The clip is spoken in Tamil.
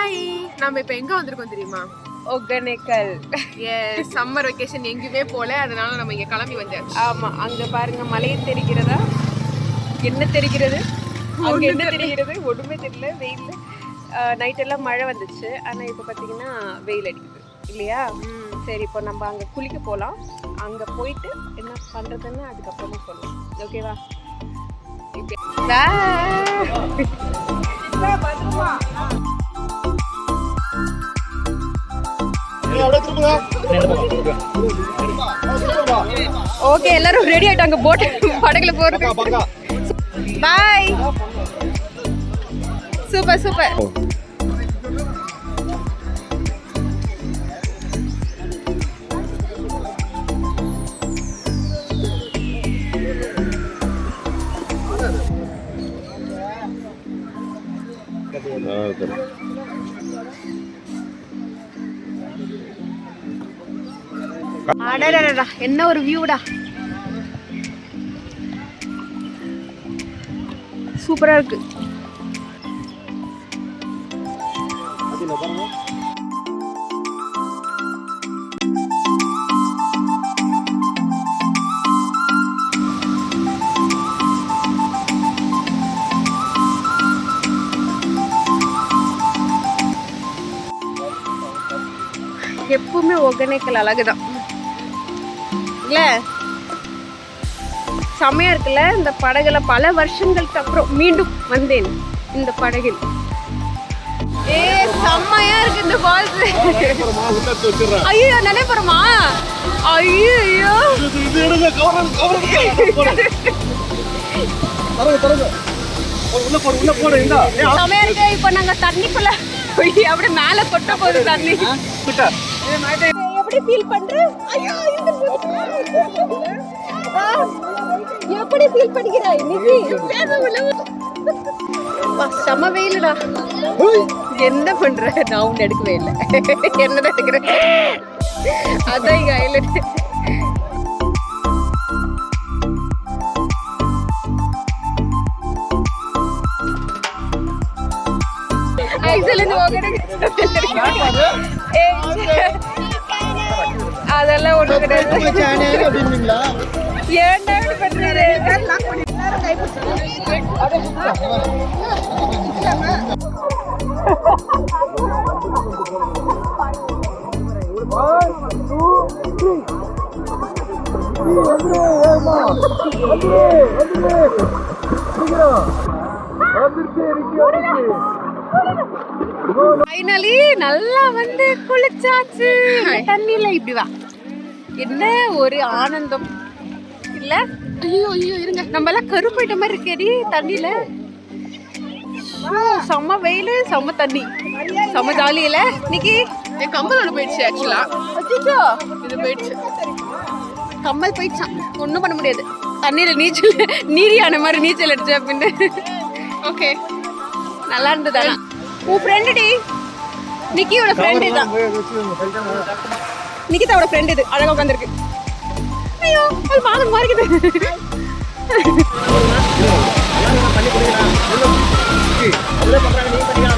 ஹாய் நம்ம இப்ப எங்க வந்திருக்கோம் தெரியுமா? ஒகேனக்கல். சம்மர் வெக்கேஷன் எங்கேயுமே போல அதனால நம்ம இங்க கிளம்பி வந்தாச்சு. ஆமா அங்க பாருங்க மலையை தெரிகிறதா? என்ன தெரிகிறது? அங்க என்ன தெரிகிறது? ஒண்ணுமே தெரியல வெயில். நைட் எல்லாம் மழை வந்துச்சு. ஆனா இப்போ பாத்தீங்கன்னா வெயில் அடிக்குது. இல்லையா? சரி இப்போ நம்ம அங்க குளிக்க போலாம். அங்க போயிட்டு என்ன பண்றதுன்னு அதுக்கப்புறமா சொல்லுவோம். ஓகேவா ஓகே எல்லாரும் ரெடி ஆயிட்டாங்க போட் படகுல போறது பாய் சூப்பர் சூப்பர் அடடடடா என்ன ஒரு வியூடா சூப்பரா இருக்கு. எப்பவுமே ஒகேனக்கல் அழகுதான். இருக்குல்ல செமையா இருக்குல்ல இந்த படகுல பல வருஷங்களுக்கு அப்புறம் மீண்டும் வந்தேன் இந்த படகில் ஏ செம்மையா இருக்கு இந்த ஃபால்ஸ் ஐயோ நினைப்புறமா ஐயோ செமையா இருக்கு இப்போ நாங்க தண்ணிக்குள்ள போய் அப்படியே மேல கொட்ட போகுது தண்ணி எப்படி ஃபீல் பண்ற? ஐயோ இந்த ஆ, எப்படி ஃபீல் பண்ணிக்கிறாய் வா, செம வெயிலுடா. என்ன பண்ற? நான் உன்னை எடுக்கவே இல்லை. என்னதான் எடுக்கிறேன் அதான் இங்க ஹைலைட் ஆக்சுவலி இந்த ஏன்டா இப்படி ஃபைனலி நல்லா வந்து குளிச்சாச்சு. தண்ணியில இப்படி வா. என்ன ஒரு ஆனந்தம்? இல்ல? ஐயோ ஐயோ இருங்க. நம்ம எல்லாம் கருப்பாயிட்ட மாதிரி இருக்கேடி தண்ணியில. செம்ம வெயில் செம்ம தண்ணி. செம்ம ஜாலி இல்ல நிக்கி என் கம்பலோட போயிடுச்சு ஆக்சுவலா இது போயிடுச்சு. கம்மல் போயிடுச்சான் ஒன்றும் பண்ண முடியாது. தண்ணியில நீச்சல் நீரியான மாதிரி நீச்சல் அடிச்சு அப்படின்னு ஓகே. நல்லா இருந்தது உன் ஃப்ரெண்டு டி? நிக்கியோட ஃப்ரெண்டு தான். நிக்கிதாவோட ஃப்ரெண்ட் இது அழகா உட்காந்துருக்கு ஐயோ அது பாகம் மாறிக்குது நல்லா